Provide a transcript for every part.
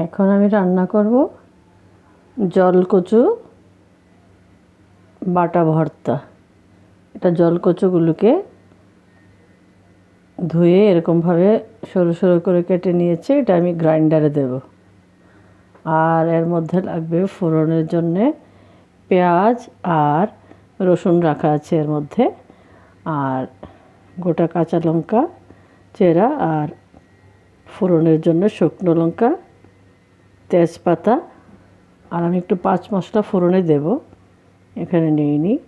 এখন আমি রান্না করব জলকচু বাটা ভর্তা। এটা জলকচুগুলোকে ধুয়ে এরকমভাবে সরু সরু করে কেটে নিয়েছি, এটা আমি গ্রাইন্ডারে দেব। আর এর মধ্যে লাগবে ফোড়নের জন্যে পেঁয়াজ আর রসুন রাখা আছে এর মধ্যে, আর গোটা কাঁচা লঙ্কা, চেরা আর ফোড়নের জন্য শুকনো লঙ্কা তেজপাতা আর আমি একটু পাঁচ মশলা ফোড়নে দেব। এখানে নিয়ে নিই।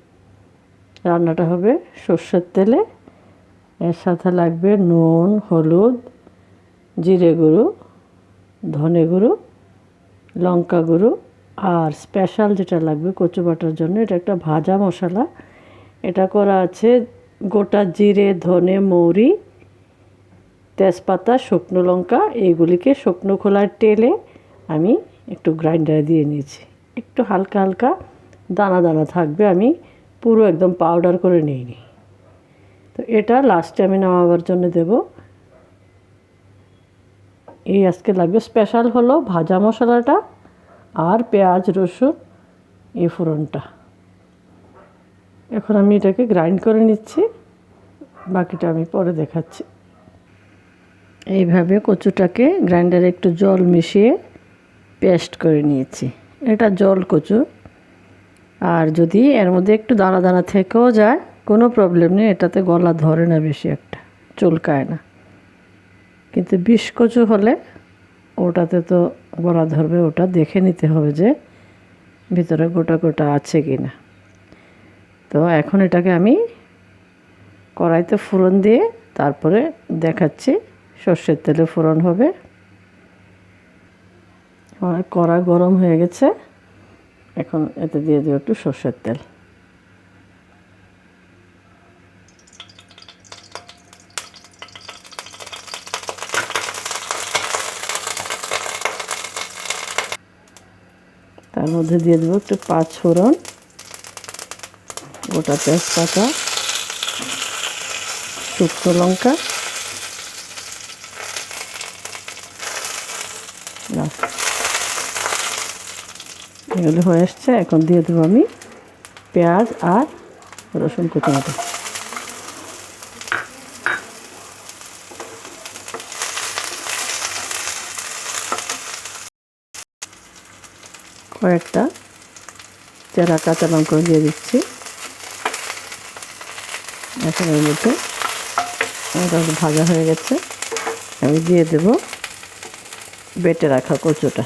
রান্নাটা হবে সর্ষের তেলে। এর সাথে লাগবে নুন, হলুদ, জিরে গুঁড়ো, ধনে গুঁড়ো, লঙ্কা গুঁড়ো আর স্পেশাল যেটা লাগবে কচু বাটার জন্য, এটা একটা ভাজা মশলা। এটা করা আছে গোটা জিরে, ধনে, মৌরি, তেজপাতা, শুকনো লঙ্কা, এইগুলিকে শুকনো খোলার তেলে আমি একটু গ্রাইন্ডারে দিয়ে নিয়েছি। একটু হালকা হালকা দানা দানা থাকবে, আমি পুরো একদম পাউডার করে নিইনি। তো এটা লাস্টে আমি নামাবার জন্য দেব। এই আজকে লাগবে স্পেশাল হলো ভাজা মশলাটা আর পেঁয়াজ, রসুন, এই ফোড়নটা। এখন আমি এটাকে গ্রাইন্ড করে নিচ্ছি, বাকিটা আমি পরে দেখাচ্ছি। এইভাবে কচুটাকে গ্রাইন্ডারে একটু জল মিশিয়ে পেস্ট করে নিয়েছি। এটা জল কচু। আর যদি এর মধ্যে একটু দানা দানা থেকেও যায়, কোনো প্রবলেম নেই, এটাতে গলা ধরে না বেশি একটা, চুলকায় না। কিন্তু বিষ কচু হলে ওটাতে তো গলা ধরবে, ওটা দেখে নিতে হবে যে ভিতরে গোটা গোটা আছে কি না তো এখন এটাকে আমি কড়াইতে ফোড়ন দিয়ে তারপরে দেখাচ্ছি, সর্ষের তেলে ফোড়ন হবে। কড়া গরম হয়ে গেছে। এখন এতে দিয়ে দেবো একটু সর্ষের তেল। তার মধ্যে দিয়ে দেবো একটু পাঁচ ফোড়ন, গোটা তেজপাতা, শুকনো লঙ্কা এগুলো হয়ে এসছে। এখন দিয়ে দেবো আমি পেঁয়াজ আর রসুন কুচানোটা কয়েকটা চেরা কাঁচা লঙ্কা দিয়ে দিচ্ছি। এখন এর মধ্যে ভাজা হয়ে গেছে। আমি দিয়ে দেব বেটে রাখা কচুটা।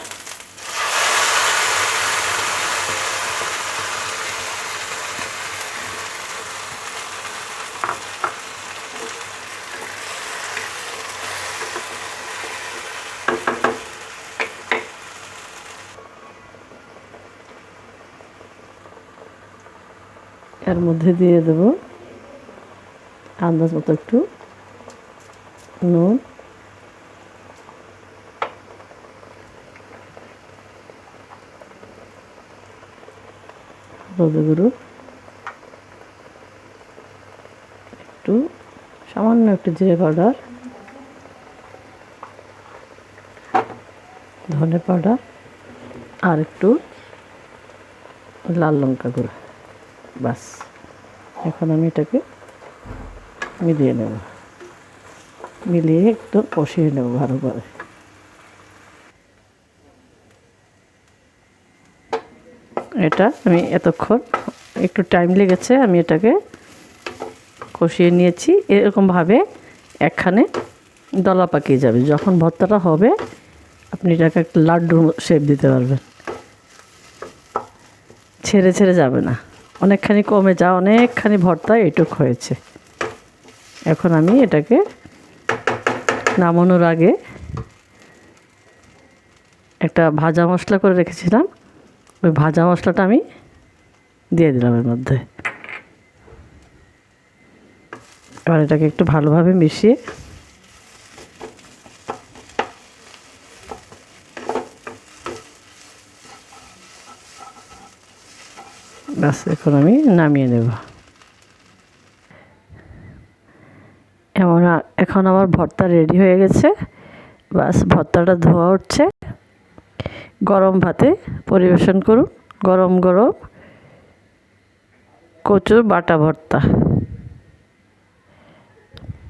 এর মধ্যে দিয়ে দেব আন্দাজ মতো একটু, নুন। হলুদ গুঁড়ো। একটু, সামান্য একটু জিরে পাউডার। ধনে পাউডার। আর একটু লাল লঙ্কা গুঁড়ো। বাস। এখন আমি এটাকে মিলিয়ে নেব। মিলিয়ে একটু কষিয়ে নেব ভালো করে। এটা আমি এতক্ষণ একটু টাইম লেগেছে, আমি এটাকে কষিয়ে নিয়েছি। এরকমভাবে একখানে দলা পাকিয়ে যাবে। যখন ভর্তাটা হবে, আপনি এটাকে একটা লাড্ডু শেপ দিতে পারবেন। ছেড়ে ছেড়ে যাবে না। অনেকখানি কমে যা, অনেকখানি ভর্তা এটুক হয়েছে। এখন আমি এটাকে নামানোর আগে একটা ভাজা মশলা করে রেখেছিলাম। ওই ভাজা মশলাটা আমি দিয়ে দিলাম এর মধ্যে। এবার এটাকে একটু ভালোভাবে মিশিয়ে ব্যাস এখন আমি নামিয়ে নেব। এমন এখন আমার ভর্তা রেডি হয়ে গেছে। বাস, ভর্তাটা ধোয়া উঠছে। গরম ভাতে পরিবেশন করুন। গরম গরম কচুর বাটা ভর্তা।